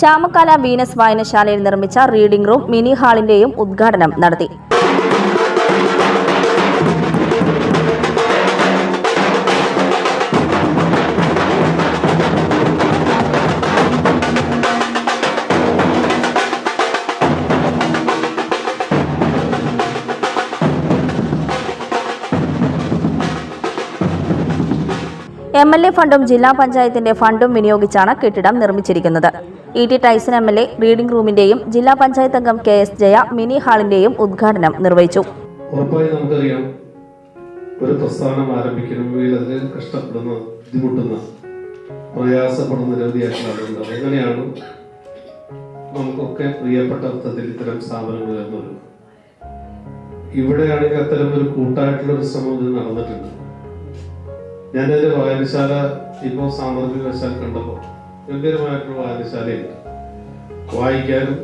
Chamakkala Venus വായനശാലയിൽ നിർമ്മിച്ച reading room mini ഹാളിന്റെയും ഉദ്ഘാടനം നടത്തി എം എൽ എ ഫണ്ടും ജില്ലാ പഞ്ചായത്തിന്റെ ഫണ്ടും വിനിയോഗിച്ചാണ് കെട്ടിടം നിർമ്മിച്ചിരിക്കുന്നത്. E T Tyson M L A reading റൂമിന്റെയും ജില്ലാ പഞ്ചായത്ത് അംഗം കെ എസ് ജയ മിനി ഹാളിന്റെയും ഉദ്ഘാടനം നിർവഹിച്ചു. ഉറപ്പായി നമുക്കറിയാം ഒരു പ്രസ്ഥാനം ആരംഭിക്കണമെങ്കിൽ അതിൽ കഷ്ടപ്പെടുന്ന ബുദ്ധിമുട്ടുന്ന പ്രയാസപ്പെടുന്ന നിരവധി ആളുകളുണ്ട്. എങ്ങനെയാണ് നമുക്കൊക്കെ പ്രിയപ്പെട്ട അർത്ഥത്തിൽ ഇത്തരം സ്ഥാപനങ്ങൾ വരുന്നത്. ഇവിടെയാണെങ്കിൽ അത്തരം ഒരു കൂട്ടായിട്ടുള്ള ഒരു ശ്രമം ഇത് നടന്നിട്ടുണ്ട് എന്റെ വായനശാല ഇപ്പോൾ വശാൽ കണ്ടപ്പോൾ ഗംഭീരമായിട്ടുള്ള വായനശാലയുണ്ട് വായിക്കാനും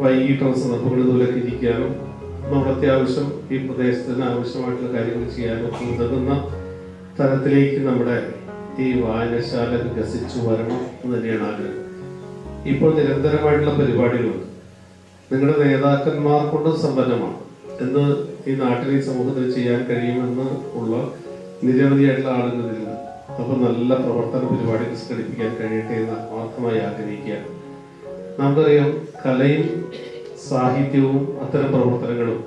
വൈകിട്ടുള്ള സന്ദർഭങ്ങളിൽ ദൂരൊക്കെ ഇരിക്കാനും നമ്മുടെ അത്യാവശ്യം ഈ പ്രദേശത്തിന് ആവശ്യമായിട്ടുള്ള കാര്യങ്ങൾ ചെയ്യാനും ഉതകുന്ന തരത്തിലേക്ക് നമ്മുടെ ഈ വായനശാല വികസിച്ചു വരണം എന്ന് തന്നെയാണ് ആഗ്രഹം. ഇപ്പോൾ നിരന്തരമായിട്ടുള്ള പരിപാടികളുണ്ട് നിങ്ങളുടെ നേതാക്കന്മാർ കൊണ്ട് സമ്പന്നമാണ്. എന്ന് ഈ നാട്ടിൽ ഈ സമൂഹത്തിൽ ചെയ്യാൻ കഴിയുമെന്ന് ഉള്ള നിരവധിയായിട്ടുള്ള ആളുകളിൽ അപ്പൊ നല്ല പ്രവർത്തന പരിപാടികൾ സംഘടിപ്പിക്കാൻ കഴിയട്ടെ എന്ന് ആത്മാർത്ഥമായി ആഗ്രഹിക്കുകയാണ്. നമുക്കറിയാം കലയും സാഹിത്യവും അത്തരം പ്രവർത്തനങ്ങളും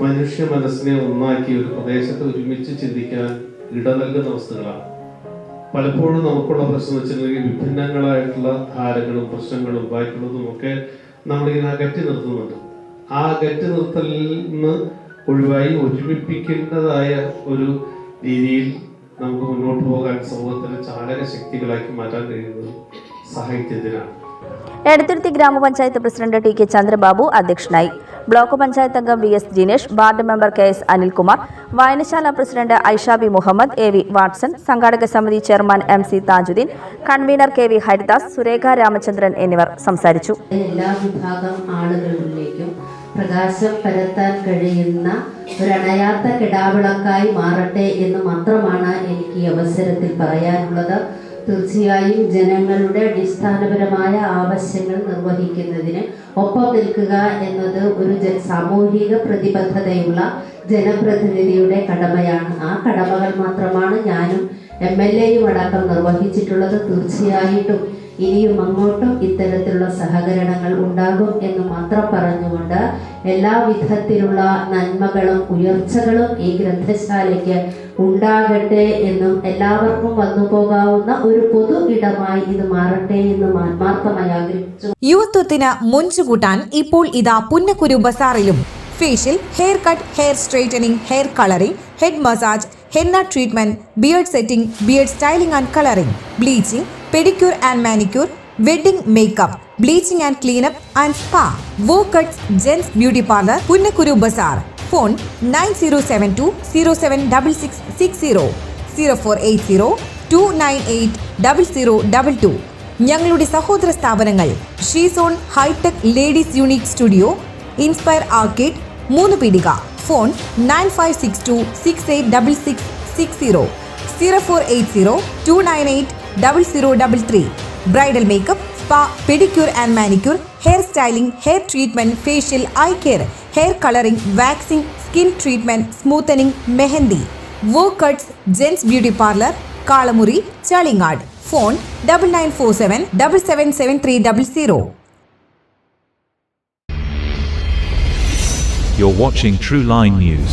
മനുഷ്യ മനസ്സിനെ ഒന്നാക്കി ഒരു പ്രദേശത്ത് ഒരുമിച്ച് ചിന്തിക്കാൻ ഇട നൽകുന്ന വസ്തുക്കളാണ്. പലപ്പോഴും നമുക്കുള്ള പ്രശ്നം വെച്ചിട്ടുണ്ടെങ്കിൽ വിഭിന്നങ്ങളായിട്ടുള്ള ധാരകളും പ്രശ്നങ്ങളും ബാക്കിയുള്ളതും ഒക്കെ നമ്മളിങ്ങനെ അകറ്റി നിർത്തുന്നുണ്ട്. ആ അകറ്റി നിർത്തലിൽ നിന്ന് ഒഴിവായി ഒരുമിപ്പിക്കേണ്ടതായ ഒരു രീതിയിൽ നമുക്ക് മുന്നോട്ട് പോകാൻ സമൂഹത്തിലെ ചാലക ശക്തികളാക്കി മാറ്റാൻ കഴിയുന്നത് സാഹിത്യത്തിനാണ് എടത്തുരുത്തി ഗ്രാമപഞ്ചായത്ത് പ്രസിഡന്റ് ടി കെ ചന്ദ്രബാബു അധ്യക്ഷനായി. ബ്ലോക്ക് പഞ്ചായത്ത് അംഗം V S Jinesh ward member K S Anilkumar വായനശാല president Aishabi Muhammad A V Watson സംഘാടക സമിതി chairman M C Thajudheen convener K V Haridas Surekha Ramachandran എന്നിവർ സംസാരിച്ചു. എല്ലാ വിഭാഗം ആളുകളിലേക്കും പ്രകാശം പരത്താൻ കഴിയുന്ന ഒരണയാത്ത കിടാവിളക്കായി മാറട്ടെ എന്ന് മാത്രമാണ് എനിക്ക് ഈ അവസരത്തിൽ പറയാനുള്ളത്. തീർച്ചയായും ജനങ്ങളുടെ അടിസ്ഥാനപരമായ ആവശ്യങ്ങൾ നിർവഹിക്കുന്നതിന് ഒപ്പം നിൽക്കുക എന്നത് ഒരു സാമൂഹിക പ്രതിബദ്ധതയുള്ള ജനപ്രതിനിധിയുടെ കടമയാണ്. ആ കടമകൾ മാത്രമാണ് ഞാനും എം എൽ എയും അടക്കം നിർവഹിച്ചിട്ടുള്ളത്. തീർച്ചയായിട്ടും ഇനിയും അങ്ങോട്ടും ഇത്തരത്തിലുള്ള സഹകരണങ്ങൾ ഉണ്ടാകും എന്ന് മാത്രം പറഞ്ഞുകൊണ്ട് എല്ലാ വിധത്തിലുള്ള നന്മകളും ഉയർച്ചകളും ഈ ഗ്രന്ഥശാലയ്ക്ക് ഉണ്ടാകട്ടെ എന്നും എല്ലാവർക്കും വന്നു പോകാവുന്ന ഒരു പൊതു ഇടമായി ഇത് മാറട്ടെ എന്നും ആത്മാർത്ഥമായി ആഗ്രഹിച്ചു. യുവത്വത്തിന് മുഞ്ചുകൂട്ടാൻ ഇപ്പോൾ ഇതാ പുന്നക്കുരു ബസാറിലും. Facial hair cut hair straightening hair colouring head massage henna treatment beard setting beard styling and colouring bleaching pedicure and manicure wedding makeup bleaching and cleanup and spa wow cuts gents beauty parlour Punnakkuru Bazar phone nine zero seven two zero seven double six six zero zero four eight zero two nine eight double zero double two ഞങ്ങളുടെ സഹോദര സ്ഥാപനങ്ങൾ SheZone hitech ladies unique studio inspire arcade മൂന്ന് പീടിക. Phone nine five six two six eight double six six zero zero four eight zero two nine eight double zero double three bridal makeup spa pedicure and manicure hair styling hair treatment facial eye care hair colouring waxing skin treatment smoothening mehndi wow cuts gents beauty parlour Kalamuri Chalingad phone double nine four seven double seven seven three double zero You're watching True Line News.